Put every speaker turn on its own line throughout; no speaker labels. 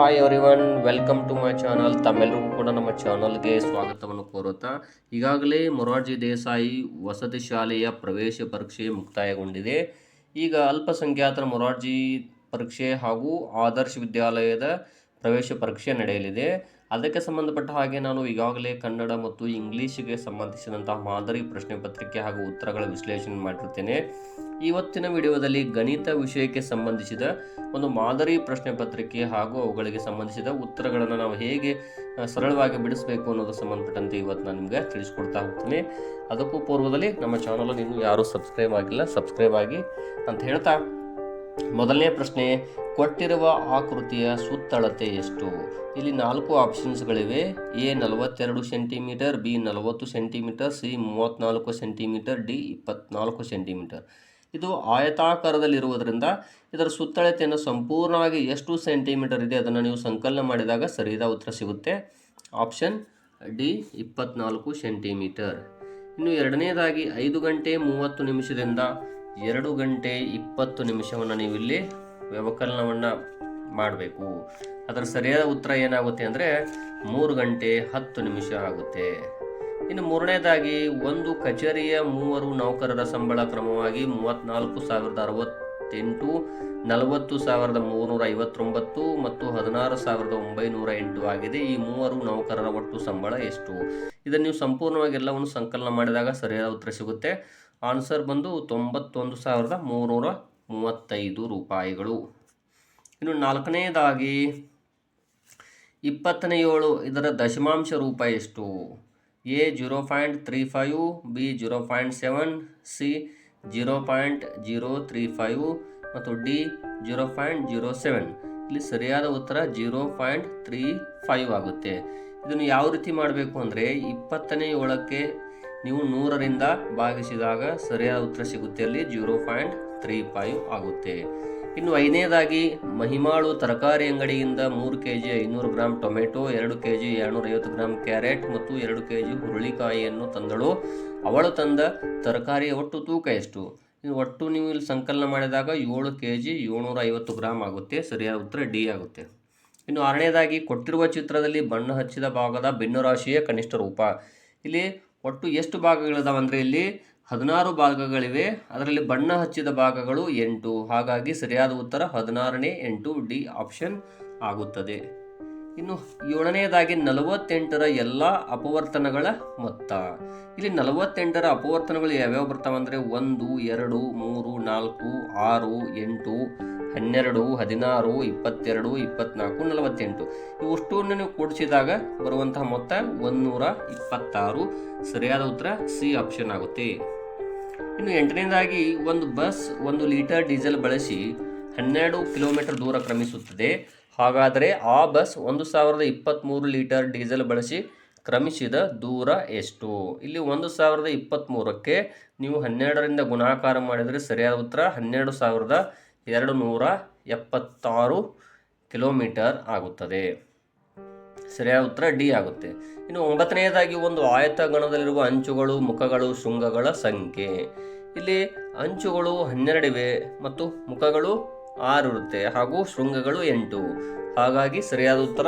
Hi everyone welcome to my channel ತಮ್ಮೆಲ್ಲರಿಗೂ ಕೂಡ ನಮ್ಮ ಚಾನಲ್ಗೆ ಸ್ವಾಗತವನ್ನು ಕೋರುತ್ತಾ, ಈಗಾಗಲೇ ಮೊರಾರ್ಜಿ ದೇಸಾಯಿ ವಸತಿ ಶಾಲೆಯ ಪ್ರವೇಶ ಪರೀಕ್ಷೆ ಮುಕ್ತಾಯಗೊಂಡಿದೆ. ಈಗ ಅಲ್ಪಸಂಖ್ಯಾತರ ಮೊರಾರ್ಜಿ ಪರೀಕ್ಷೆ ಹಾಗೂ ಆದರ್ಶ ವಿದ್ಯಾಲಯದ ಪ್ರವೇಶ ಪರೀಕ್ಷೆ ನಡೆಯಲಿದೆ. ಅದಕ್ಕೆ ಸಂಬಂಧಪಟ್ಟ ಹಾಗೆ ನಾನು ಈಗಾಗಲೇ ಕನ್ನಡ ಮತ್ತು ಇಂಗ್ಲೀಷಿಗೆ ಸಂಬಂಧಿಸಿದಂತಹ ಮಾದರಿ ಪ್ರಶ್ನೆ ಪತ್ರಿಕೆ ಹಾಗೂ ಉತ್ತರಗಳ ವಿಶ್ಲೇಷಣೆ ಮಾಡಿರ್ತೇನೆ ಇವತ್ತಿನ ವಿಡಿಯೋದಲ್ಲಿ ಗಣಿತ ವಿಷಯಕ್ಕೆ ಸಂಬಂಧಿಸಿದ ಒಂದು ಮಾದರಿ ಪ್ರಶ್ನೆ ಪತ್ರಿಕೆ ಹಾಗೂ ಅವುಗಳಿಗೆ ಸಂಬಂಧಿಸಿದ ಉತ್ತರಗಳನ್ನು ನಾವು ಹೇಗೆ ಸರಳವಾಗಿ ಬಿಡಿಸಬೇಕು ಅನ್ನೋದು ಸಂಬಂಧಪಟ್ಟಂತೆ ಇವತ್ತು ನಾನು ನಿಮಗೆ ತಿಳಿಸ್ಕೊಡ್ತಾ ಹೋಗ್ತೀನಿ. ಅದಕ್ಕೂ ಪೂರ್ವದಲ್ಲಿ ನಮ್ಮ ಚಾನಲ್ ನೀವು ಯಾರೂ ಸಬ್ಸ್ಕ್ರೈಬ್ ಆಗಿಲ್ಲ, ಸಬ್ಸ್ಕ್ರೈಬ್ ಆಗಿ ಅಂತ ಹೇಳ್ತಾ ಮೊದಲನೇ ಪ್ರಶ್ನೆ, ಕೊಟ್ಟಿರುವ ಆಕೃತಿಯ ಸುತ್ತಳತೆ ಎಷ್ಟು? ಇಲ್ಲಿ ನಾಲ್ಕು ಆಪ್ಷನ್ಸ್ಗಳಿವೆ ಎ ನಲವತ್ತೆರಡು ಸೆಂಟಿಮೀಟರ್, ಬಿ ನಲವತ್ತು ಸೆಂಟಿಮೀಟರ್, ಸಿ ಮೂವತ್ತ್ನಾಲ್ಕು ಸೆಂಟಿಮೀಟರ್, ಡಿ ಇಪ್ಪತ್ನಾಲ್ಕು ಸೆಂಟಿಮೀಟರ್. ಇದು ಆಯತಾಕಾರದಲ್ಲಿರುವುದರಿಂದ ಇದರ ಸುತ್ತಳತೆಯನ್ನು ಸಂಪೂರ್ಣವಾಗಿ ಎಷ್ಟು ಸೆಂಟಿಮೀಟರ್ ಇದೆ ಅದನ್ನು ನೀವು ಸಂಕಲನ ಮಾಡಿದಾಗ ಸರಿಯಾದ ಉತ್ತರ ಸಿಗುತ್ತೆ. ಆಪ್ಷನ್ ಡಿ ಇಪ್ಪತ್ನಾಲ್ಕು ಸೆಂಟಿಮೀಟರ್. ಇನ್ನು ಎರಡನೇದಾಗಿ ಐದು ಗಂಟೆ ಮೂವತ್ತು ನಿಮಿಷದಿಂದ ಎರಡು ಗಂಟೆ ಇಪ್ಪತ್ತು ನಿಮಿಷವನ್ನು ನೀವು ಇಲ್ಲಿ ವ್ಯವಕಲನವನ್ನು ಮಾಡಬೇಕು. ಅದರ ಸರಿಯಾದ ಉತ್ತರ ಏನಾಗುತ್ತೆ ಅಂದರೆ ಮೂರು ಗಂಟೆ ಹತ್ತು ನಿಮಿಷ ಆಗುತ್ತೆ. ಇನ್ನು ಮೂರನೇದಾಗಿ ಒಂದು ಕಚೇರಿಯ ಮೂವರು ನೌಕರರ ಸಂಬಳ ಕ್ರಮವಾಗಿ ಮೂವತ್ತ್ನಾಲ್ಕು ಸಾವಿರದ ಅರವತ್ತೆಂಟು, ನಲವತ್ತು ಸಾವಿರದ ಮೂರುನೂರ ಐವತ್ತೊಂಬತ್ತು ಮತ್ತು ಹದಿನಾರು ಸಾವಿರದ ಒಂಬೈನೂರ ಎಂಟು ಆಗಿದೆ. ಈ ಮೂವರು ನೌಕರರ ಒಟ್ಟು ಸಂಬಳ ಎಷ್ಟು? ಇದನ್ನು ನೀವು ಸಂಪೂರ್ಣವಾಗಿ ಎಲ್ಲವನ್ನು ಸಂಕಲನ ಮಾಡಿದಾಗ ಸರಿಯಾದ ಉತ್ತರ ಸಿಗುತ್ತೆ. ಆನ್ಸರ್ ಬಂದು ತೊಂಬತ್ತೊಂದು ಸಾವಿರದ ಮೂರುನೂರ ಮೂವತ್ತೈದು ರೂಪಾಯಿಗಳು. ಇನ್ನು ನಾಲ್ಕನೇದಾಗಿ ಇಪ್ಪತ್ತನೇ ಏಳು ಇದರ ದಶಮಾಂಶ ರೂಪ ಎಷ್ಟು? A, zero point three five, B, zero point seven, C, zero point zero three five ಮತ್ತು D, zero point zero seven. ಇಲ್ಲಿ ಸರಿಯಾದ ಉತ್ತರ ಜೀರೋ ಪಾಯಿಂಟ್ ತ್ರೀ ಫೈವ್ ಆಗುತ್ತೆ. ಇದನ್ನು ಯಾವ ರೀತಿ ಮಾಡಬೇಕು ಅಂದರೆ ಇಪ್ಪತ್ತನೇ ಏಳಕ್ಕೆ ನೀವು ನೂರರಿಂದ ಭಾಗಿಸಿದಾಗ ಸರಿಯಾದ ಉತ್ತರ ಸಿಗುತ್ತೆ ಅಲ್ಲಿ ಜೀರೋ ಪಾಯಿಂಟ್ ತ್ರೀ ಫೈವ್ ಆಗುತ್ತೆ. ಇನ್ನು ಐದನೇದಾಗಿ, ಮಹಿಮಾಳು ತರಕಾರಿ ಅಂಗಡಿಯಿಂದ ಮೂರು ಕೆ ಜಿ ಐನೂರು ಗ್ರಾಮ್ ಟೊಮೆಟೊ, ಎರಡು ಕೆ ಜಿ ಎರಡುನೂರೈವತ್ತು ಗ್ರಾಮ್ ಕ್ಯಾರೆಟ್ ಮತ್ತು ಎರಡು ಕೆ ಜಿ ಹುರುಳಿಕಾಯಿಯನ್ನು ತಂದಳು. ಅವಳು ತಂದ ತರಕಾರಿಯ ಒಟ್ಟು ತೂಕ ಎಷ್ಟು? ಒಟ್ಟು ನೀವು ಇಲ್ಲಿ ಸಂಕಲನ ಮಾಡಿದಾಗ ಏಳು ಕೆ ಜಿ ಏಳ್ನೂರ ಐವತ್ತು ಗ್ರಾಮ್ ಆಗುತ್ತೆ. ಸರಿಯಾದ ಉತ್ತರ ಡಿ ಆಗುತ್ತೆ. ಇನ್ನು ಆರನೇದಾಗಿ, ಕೊಟ್ಟಿರುವ ಚಿತ್ರದಲ್ಲಿ ಬಣ್ಣ ಹಚ್ಚಿದ ಭಾಗದ ಭಿನ್ನರಾಶಿಯ ಕನಿಷ್ಠ ರೂಪ. ಇಲ್ಲಿ ಒಟ್ಟು ಎಷ್ಟು ಭಾಗಗಳಿದಾವೆ ಅಂದರೆ ಇಲ್ಲಿ ಹದಿನಾರು ಭಾಗಗಳಿವೆ. ಅದರಲ್ಲಿ ಬಣ್ಣ ಹಚ್ಚಿದ ಭಾಗಗಳು ಎಂಟು. ಹಾಗಾಗಿ ಸರಿಯಾದ ಉತ್ತರ ಹದಿನಾರನೇ ಎಂಟು ಡಿ ಆಪ್ಷನ್ ಆಗುತ್ತದೆ. ಇನ್ನು ಏಳನೆಯದಾಗಿ ನಲವತ್ತೆಂಟರ ಎಲ್ಲ ಅಪವರ್ತನಗಳ ಮೊತ್ತ. ಇಲ್ಲಿ ನಲವತ್ತೆಂಟರ ಅಪವರ್ತನಗಳು ಯಾವ್ಯಾವ ಬರ್ತಾವೆ ಅಂದರೆ ಒಂದು, ಎರಡು, ಮೂರು, ನಾಲ್ಕು, ಆರು, ಎಂಟು ಹನ್ನೆರಡು, ಹದಿನಾರು, ಇಪ್ಪತ್ತೆರಡು, ಇಪ್ಪತ್ನಾಲ್ಕು, ನಲವತ್ತೆಂಟು. ಇವುಷ್ಟನ್ನು ನೀವು ಕೂಡಿಸಿದಾಗ ಬರುವಂತಹ ಮೊತ್ತ ಒಂದೂರ ಇಪ್ಪತ್ತಾರು. ಸರಿಯಾದ ಉತ್ತರ ಸಿ ಆಪ್ಷನ್ ಆಗುತ್ತೆ. ಇನ್ನು ಎಂಟನೇದಾಗಿ ಒಂದು ಬಸ್ ಒಂದು ಲೀಟರ್ ಡೀಸೆಲ್ ಬಳಸಿ ಹನ್ನೆರಡು ಕಿಲೋಮೀಟರ್ ದೂರ ಕ್ರಮಿಸುತ್ತದೆ. ಹಾಗಾದರೆ ಆ ಬಸ್ ಒಂದು ಸಾವಿರದ ಇಪ್ಪತ್ತ್ಮೂರು ಲೀಟರ್ ಡೀಸೆಲ್ ಬಳಸಿ ಕ್ರಮಿಸಿದ ದೂರ ಎಷ್ಟು? ಇಲ್ಲಿ ಒಂದು ಸಾವಿರದ ಇಪ್ಪತ್ತ್ಮೂರಕ್ಕೆ ನೀವು ಹನ್ನೆರಡರಿಂದ ಗುಣಾಕಾರ ಮಾಡಿದರೆ ಸರಿಯಾದ ಉತ್ತರ ಹನ್ನೆರಡು ಸಾವಿರದ ಎರಡು ನೂರ ಎಪ್ಪತ್ತಾರು ಕಿಲೋಮೀಟರ್ ಆಗುತ್ತದೆ. ಸರಿಯಾದ ಉತ್ತರ ಡಿ ಆಗುತ್ತೆ. ಇನ್ನು ಒಂಬತ್ತನೆಯದಾಗಿ ಒಂದು ಆಯತ ಗಣದಲ್ಲಿರುವ ಅಂಚುಗಳು, ಮುಖಗಳು, ಶೃಂಗಗಳ ಸಂಖ್ಯೆ. ಇಲ್ಲಿ ಅಂಚುಗಳು ಹನ್ನೆರಡಿವೆ ಮತ್ತು ಮುಖಗಳು ಆರು ಇರುತ್ತೆ ಹಾಗೂ ಶೃಂಗಗಳು ಎಂಟು. ಹಾಗಾಗಿ ಸರಿಯಾದ ಉತ್ತರ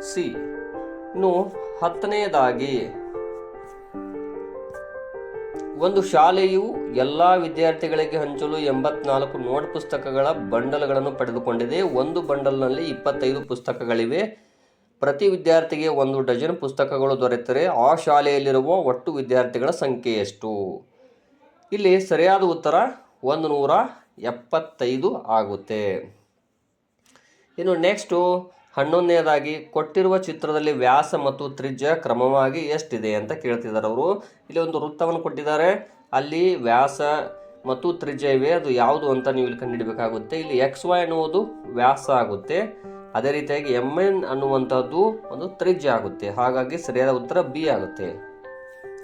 ಸಿ. ಇನ್ನು ಹತ್ತನೆಯದಾಗಿ ಒಂದು ಶಾಲೆಯು ಎಲ್ಲ ವಿದ್ಯಾರ್ಥಿಗಳಿಗೆ ಹಂಚಲು ಎಂಬತ್ನಾಲ್ಕು ನೋಟ್ ಪುಸ್ತಕಗಳ ಬಂಡಲ್ಗಳನ್ನು ಪಡೆದುಕೊಂಡಿದೆ. ಒಂದು ಬಂಡಲ್ನಲ್ಲಿ ಇಪ್ಪತ್ತೈದು ಪುಸ್ತಕಗಳಿವೆ. ಪ್ರತಿ ವಿದ್ಯಾರ್ಥಿಗೆ ಒಂದು ಡಜನ್ ಪುಸ್ತಕಗಳು ದೊರೆತರೆ. ಆ ಶಾಲೆಯಲ್ಲಿರುವ ಒಟ್ಟು ವಿದ್ಯಾರ್ಥಿಗಳ ಸಂಖ್ಯೆ ಎಷ್ಟು? ಇಲ್ಲಿ ಸರಿಯಾದ ಉತ್ತರ ಒಂದು ನೂರ ಎಪ್ಪತ್ತೈದು ಆಗುತ್ತೆ. ಇನ್ನು ನೆಕ್ಸ್ಟು ಹನ್ನೊಂದನೇದಾಗಿ, ಕೊಟ್ಟಿರುವ ಚಿತ್ರದಲ್ಲಿ ವ್ಯಾಸ ಮತ್ತು ತ್ರಿಜ್ಯ ಕ್ರಮವಾಗಿ ಎಷ್ಟಿದೆ ಅಂತ ಕೇಳ್ತಿದ್ದಾರೆ ಅವರು. ಇಲ್ಲಿ ಒಂದು ವೃತ್ತವನ್ನು ಕೊಟ್ಟಿದ್ದಾರೆ. ಅಲ್ಲಿ ವ್ಯಾಸ ಮತ್ತು ತ್ರಿಜ್ಯ ಇವೆ. ಅದು ಯಾವುದು ಅಂತ ನೀವು ಇಲ್ಲಿ ಕಂಡುಹಿಡಬೇಕಾಗುತ್ತೆ. ಇಲ್ಲಿ ಎಕ್ಸ್ ವೈ ಅನ್ನುವುದು ವ್ಯಾಸ ಆಗುತ್ತೆ. ಅದೇ ರೀತಿಯಾಗಿ ಎಂ ಎನ್ ಅನ್ನುವಂಥದ್ದು ಒಂದು ತ್ರಿಜ್ಯ ಆಗುತ್ತೆ. ಹಾಗಾಗಿ ಸರಿಯಾದ ಉತ್ತರ ಬಿ ಆಗುತ್ತೆ.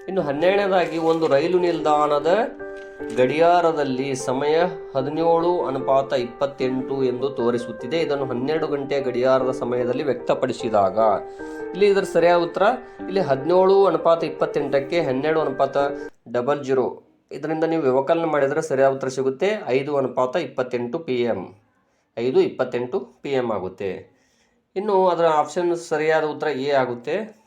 ಇನ್ನು ಹನ್ನೆರಡನೇದಾಗಿ, ಒಂದು ರೈಲು ನಿಲ್ದಾಣದ ಗಡಿಯಾರದಲ್ಲಿ ಸಮಯ ಹದಿನೇಳು ಅನುಪಾತ ಇಪ್ಪತ್ತೆಂಟು ಎಂದು ತೋರಿಸುತ್ತಿದೆ. ಇದನ್ನು ಹನ್ನೆರಡು ಗಂಟೆಯ ಗಡಿಯಾರದ ಸಮಯದಲ್ಲಿ ವ್ಯಕ್ತಪಡಿಸಿದಾಗ. ಇಲ್ಲಿ ಇದರ ಸರಿಯಾದ ಉತ್ತರ, ಇಲ್ಲಿ ಹದಿನೇಳು ಅನುಪಾತ ಇಪ್ಪತ್ತೆಂಟಕ್ಕೆ ಹನ್ನೆರಡು ಅನುಪಾತ ಡಬಲ್ ಜೀರೋ. ಇದರಿಂದ ನೀವು ವ್ಯವಕಲನ ಮಾಡಿದರೆ ಸರಿಯಾದ ಉತ್ತರ ಸಿಗುತ್ತೆ. ಐದು ಅನುಪಾತ ಇಪ್ಪತ್ತೆಂಟು ಪಿ ಎಂ ಐದು ಇಪ್ಪತ್ತೆಂಟು ಪಿ ಎಂ ಆಗುತ್ತೆ. ಇನ್ನು ಅದರ ಆಪ್ಷನ್ ಸರಿಯಾದ ಉತ್ತರ ಎ ಆಗುತ್ತೆ.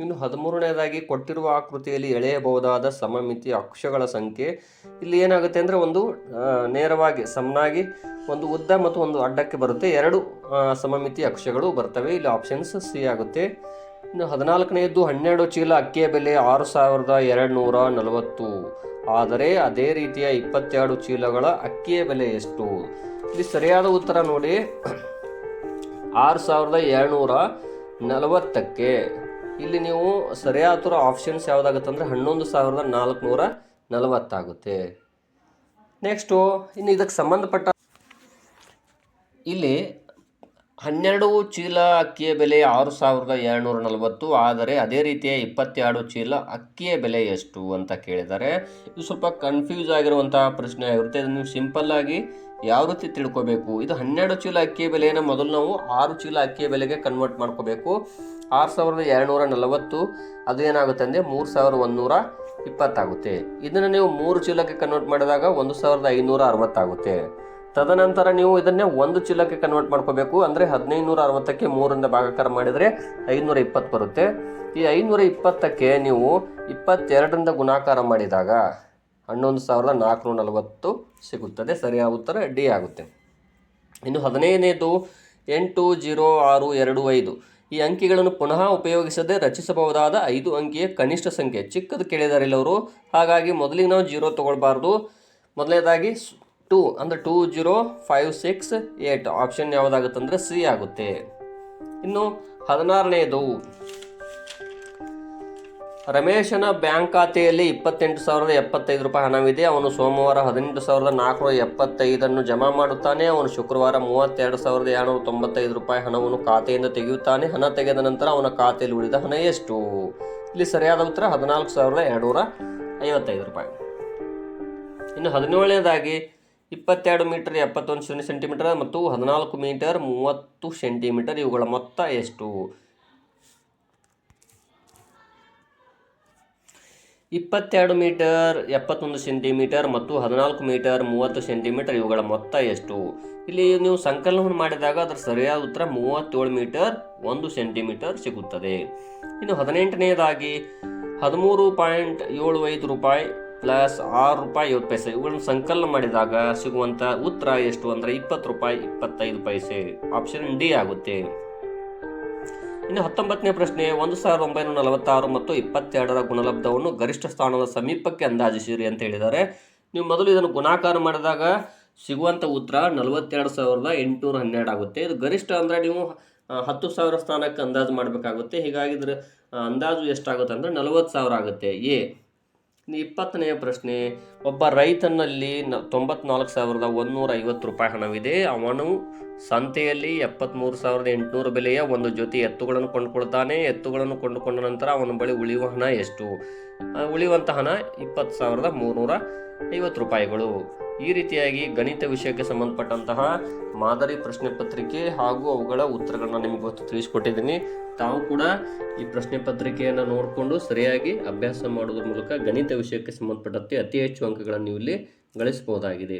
ಇನ್ನು ಹದಿಮೂರನೇದಾಗಿ ಕೊಟ್ಟಿರುವ ಆಕೃತಿಯಲ್ಲಿ ಎಳೆಯಬಹುದಾದ ಸಮಮಿತಿ ಅಕ್ಷಗಳ ಸಂಖ್ಯೆ. ಇಲ್ಲಿ ಏನಾಗುತ್ತೆ ಅಂದರೆ ಒಂದು ನೇರವಾಗಿ ಸಮನಾಗಿ ಒಂದು ಉದ್ದ ಮತ್ತು ಒಂದು ಅಡ್ಡಕ್ಕೆ ಬರುತ್ತೆ. ಎರಡು ಸಮಮಿತಿ ಅಕ್ಷಗಳು ಬರ್ತವೆ. ಇಲ್ಲಿ ಆಪ್ಷನ್ಸ್ ಸಿ ಆಗುತ್ತೆ. ಇನ್ನು ಹದಿನಾಲ್ಕನೆಯದ್ದು ಹನ್ನೆರಡು ಚೀಲ ಅಕ್ಕಿಯ ಬೆಲೆ ಆರು ಸಾವಿರದ ಎರಡು ನೂರ ನಲವತ್ತು. ಆದರೆ ಅದೇ ರೀತಿಯ ಇಪ್ಪತ್ತೆರಡು ಚೀಲಗಳ ಅಕ್ಕಿಯ ಬೆಲೆ ಎಷ್ಟು? ಇಲ್ಲಿ ಸರಿಯಾದ ಉತ್ತರ ನೋಡಿ. ಆರು ಸಾವಿರದ ಏಳ್ನೂರ ನಲವತ್ತಕ್ಕೆ. ಇಲ್ಲಿ ನೀವು ಸರಿಯಾದ ಆಪ್ಷನ್ಸ್ ಯಾವುದಾಗುತ್ತೆ ಅಂದರೆ ಹನ್ನೊಂದು ಸಾವಿರದ ನಾಲ್ಕುನೂರ ನಲವತ್ತಾಗುತ್ತೆ. ನೆಕ್ಸ್ಟು ಇನ್ನು ಇದಕ್ಕೆ ಸಂಬಂಧಪಟ್ಟ ಇಲ್ಲಿ ಹನ್ನೆರಡು ಚೀಲ ಅಕ್ಕಿಯ ಬೆಲೆ ಆರು ಸಾವಿರದ ಏಳ್ನೂರ ನಲವತ್ತು, ಆದರೆ ಅದೇ ರೀತಿಯ ಇಪ್ಪತ್ತೆರಡು ಚೀಲ ಅಕ್ಕಿಯ ಬೆಲೆ ಎಷ್ಟು ಅಂತ ಕೇಳಿದ್ದಾರೆ ಇದು ಸ್ವಲ್ಪ ಕನ್ಫ್ಯೂಸ್ ಆಗಿರುವಂತಹ ಪ್ರಶ್ನೆ ಆಗಿರುತ್ತೆ. ಇದನ್ನು ನೀವು ಸಿಂಪಲ್ ಆಗಿ ಯಾವ ರೀತಿ ತಿಳ್ಕೊಬೇಕು? ಇದು ಹನ್ನೆರಡು ಚೀಲ ಅಕ್ಕಿಯ ಬೆಲೆಯನ್ನು ಮೊದಲು ನಾವು ಆರು ಚೀಲ ಅಕ್ಕಿಯ ಬೆಲೆಗೆ ಕನ್ವರ್ಟ್ ಮಾಡ್ಕೋಬೇಕು. ಆರು ಸಾವಿರದ ಎರಡುನೂರ ನಲವತ್ತು, ಅದು ಏನಾಗುತ್ತೆ ಅಂದರೆ ಮೂರು ಸಾವಿರದ ಒಂದೂರ ಇಪ್ಪತ್ತಾಗುತ್ತೆ. ಇದನ್ನು ನೀವು ಮೂರು ಚೀಲಕ್ಕೆ ಕನ್ವರ್ಟ್ ಮಾಡಿದಾಗ ಒಂದು ಸಾವಿರದ ಐನೂರ ಅರವತ್ತಾಗುತ್ತೆ. ತದನಂತರ ನೀವು ಇದನ್ನೇ ಒಂದು ಚೀಲಕ್ಕೆ ಕನ್ವರ್ಟ್ ಮಾಡ್ಕೋಬೇಕು. ಅಂದರೆ ಹದಿನೈದುನೂರ ಅರವತ್ತಕ್ಕೆ ಮೂರರಿಂದ ಭಾಗಾಕಾರ ಮಾಡಿದರೆ ಐನೂರ ಇಪ್ಪತ್ತು ಬರುತ್ತೆ. ಈ ಐನೂರ ಇಪ್ಪತ್ತಕ್ಕೆ ನೀವು ಇಪ್ಪತ್ತೆರಡರಿಂದ ಗುಣಾಕಾರ ಮಾಡಿದಾಗ ಹನ್ನೊಂದು ಸಾವಿರದ ನಾಲ್ಕುನೂರ ನಲವತ್ತು ಸಿಗುತ್ತದೆ. ಸರಿಯಾದ ಉತ್ತರ ಡಿ ಆಗುತ್ತೆ. ಇನ್ನು ಹದಿನೈದನೇದು, ಎಂಟು, ಜೀರೋ, ಆರು, ಎರಡು, ಐದು. ಈ ಅಂಕಿಗಳನ್ನು ಪುನಃ ಉಪಯೋಗಿಸದೆ ರಚಿಸಬಹುದಾದ ಐದು ಅಂಕಿಯ ಕನಿಷ್ಠ ಸಂಖ್ಯೆ. ಚಿಕ್ಕದು ಕೇಳಿದಾರೆ ಅವರು ಹಾಗಾಗಿ ಮೊದಲಿಗೆ ನಾವು ಜೀರೋ ತೊಗೊಳ್ಬಾರ್ದು. ಮೊದಲನೇದಾಗಿ ಟೂ, ಅಂದರೆ two, zero, five, six, eight. Option ಯಾವುದಾಗುತ್ತೆ ಅಂದರೆ ಸಿ ಆಗುತ್ತೆ. ಇನ್ನು ಹದಿನಾರನೆಯದು ರಮೇಶನ ಬ್ಯಾಂಕ್ ಖಾತೆಯಲ್ಲಿ ಇಪ್ಪತ್ತೆಂಟು ಸಾವಿರದ ಎಪ್ಪತ್ತೈದು ರೂಪಾಯಿ ಹಣವಿದೆ. ಅವನು ಸೋಮವಾರ ಹದಿನೆಂಟು ಸಾವಿರದ ನಾಲ್ಕುನೂರ ಎಪ್ಪತ್ತೈದನ್ನು ಜಮಾ ಮಾಡುತ್ತಾನೆ. ಅವನು ಶುಕ್ರವಾರ ಮೂವತ್ತೆರಡು ಸಾವಿರದ ಏಳ್ನೂರ ತೊಂಬತ್ತೈದು ರೂಪಾಯಿ ಹಣವನ್ನು ಖಾತೆಯಿಂದ ತೆಗೆಯುತ್ತಾನೆ. ಹಣ ತೆಗೆದ ನಂತರ ಅವನ ಖಾತೆಯಲ್ಲಿ ಉಳಿದ ಹಣ ಎಷ್ಟು? ಇಲ್ಲಿ ಸರಿಯಾದ ಉತ್ತರ ಹದಿನಾಲ್ಕು ಸಾವಿರದ ಎರಡುನೂರ ಐವತ್ತೈದು ರೂಪಾಯಿ. ಇನ್ನು ಹದಿನೇಳನೇದಾಗಿ, ಇಪ್ಪತ್ತೆರಡು ಮೀಟರ್, ಎಪ್ಪತ್ತೊಂದು ಶೂನ್ಯ ಸೆಂಟಿಮೀಟರ್ ಮತ್ತು ಹದಿನಾಲ್ಕು ಮೀಟರ್, ಮೂವತ್ತು ಸೆಂಟಿಮೀಟರ್ ಇವುಗಳ ಮೊತ್ತ ಎಷ್ಟು? ಇಪ್ಪತ್ತೆರಡು ಮೀಟರ್, ಎಪ್ಪತ್ತೊಂದು ಸೆಂಟಿಮೀಟರ್ ಮತ್ತು ಹದಿನಾಲ್ಕು ಮೀಟರ್, ಮೂವತ್ತು ಸೆಂಟಿಮೀಟರ್ ಇವುಗಳ ಮೊತ್ತ ಎಷ್ಟು? ಇಲ್ಲಿ ನೀವು ಸಂಕಲನವನ್ನು ಮಾಡಿದಾಗ ಅದರ ಸರಿಯಾದ ಉತ್ತರ ಮೂವತ್ತೇಳು ಮೀಟರ್, ಒಂದು ಸೆಂಟಿಮೀಟರ್ ಸಿಗುತ್ತದೆ. ಇನ್ನು ಹದಿನೆಂಟನೆಯದಾಗಿ ಹದಿಮೂರು ಪಾಯಿಂಟ್ ಏಳು ಐದು ರೂಪಾಯಿ ಪ್ಲಸ್ ಆರು ರೂಪಾಯಿ ಐವತ್ತು ಪೈಸೆ. ಇವುಗಳನ್ನು ಸಂಕಲನ ಮಾಡಿದಾಗ ಸಿಗುವಂಥ ಉತ್ತರ ಎಷ್ಟು? ಅಂದರೆ ಇಪ್ಪತ್ತು ರೂಪಾಯಿ ಇಪ್ಪತ್ತೈದು ಪೈಸೆ. ಆಪ್ಷನ್ ಡಿ ಆಗುತ್ತೆ. ಇನ್ನು ಹತ್ತೊಂಬತ್ತನೇ ಪ್ರಶ್ನೆ, ಒಂದು ಸಾವಿರದ ಒಂಬೈನೂರ ನಲವತ್ತಾರು ಮತ್ತು ಇಪ್ಪತ್ತೆರಡರ ಗುಣಲಬ್ಧವನ್ನು ಗರಿಷ್ಠ ಸ್ಥಾನದ ಸಮೀಪಕ್ಕೆ ಅಂದಾಜಿಸಿರಿ ಅಂತ ಹೇಳಿದ್ದಾರೆ. ನೀವು ಮೊದಲು ಇದನ್ನು ಗುಣಾಕಾರ ಮಾಡಿದಾಗ ಸಿಗುವಂಥ ಉತ್ತರ ನಲವತ್ತೆರಡು ಸಾವಿರದ ಎಂಟುನೂರ ಹನ್ನೆರಡು ಆಗುತ್ತೆ. ಇದು ಗರಿಷ್ಠ ಅಂದರೆ ನೀವು ಹತ್ತು ಸಾವಿರ ಸ್ಥಾನಕ್ಕೆ ಅಂದಾಜು ಮಾಡಬೇಕಾಗುತ್ತೆ. ಹೀಗಾಗಿ ಅಂದಾಜು ಎಷ್ಟಾಗುತ್ತೆ ಅಂದರೆ ನಲವತ್ತು ಸಾವಿರ ಆಗುತ್ತೆ. ಎ ಇಪ್ಪತ್ತನೆಯ ಪ್ರಶ್ನೆ, ಒಬ್ಬ ರೈತನಲ್ಲಿ ನ, ತೊಂಬತ್ನಾಲ್ಕು ಸಾವಿರದ ಒಂದೂರ ಐವತ್ತು ರೂಪಾಯಿ ಹಣವಿದೆ. ಅವನು ಸಂತೆಯಲ್ಲಿ ಎಪ್ಪತ್ತ್ಮೂರು ಸಾವಿರದ ಎಂಟುನೂರು ಬೆಲೆಯ ಒಂದು ಜೊತೆ ಎತ್ತುಗಳನ್ನು ಕೊಂಡುಕೊಳ್ತಾನೆ ಎತ್ತುಗಳನ್ನು ಕೊಂಡುಕೊಂಡ ನಂತರ ಅವನ ಬಳಿ ಉಳಿಯುವ ಹಣ ಎಷ್ಟು? ಉಳಿಯುವಂಥ ಹಣ ಇಪ್ಪತ್ತು ಸಾವಿರದ ಮೂರುನೂರ ಐವತ್ತು ರೂಪಾಯಿಗಳು. ಈ ರೀತಿಯಾಗಿ ಗಣಿತ ವಿಷಯಕ್ಕೆ ಸಂಬಂಧಪಟ್ಟಂತಹ ಮಾದರಿ ಪ್ರಶ್ನೆ ಪತ್ರಿಕೆ ಹಾಗೂ ಅವುಗಳ ಉತ್ತರಗಳನ್ನ ನಿಮಗೆ ಗೊತ್ತು ತಿಳಿಸ್ಕೊಟ್ಟಿದ್ದೀನಿ. ತಾವು ಕೂಡ ಈ ಪ್ರಶ್ನೆ ಪತ್ರಿಕೆಯನ್ನು ನೋಡಿಕೊಂಡು ಸರಿಯಾಗಿ ಅಭ್ಯಾಸ ಮಾಡುವುದರ ಮೂಲಕ ಗಣಿತ ವಿಷಯಕ್ಕೆ ಸಂಬಂಧಪಟ್ಟಂತೆ ಅತಿ ಹೆಚ್ಚು ಅಂಕಗಳನ್ನು ನೀವು ಇಲ್ಲಿ ಗಳಿಸಬಹುದಾಗಿದೆ.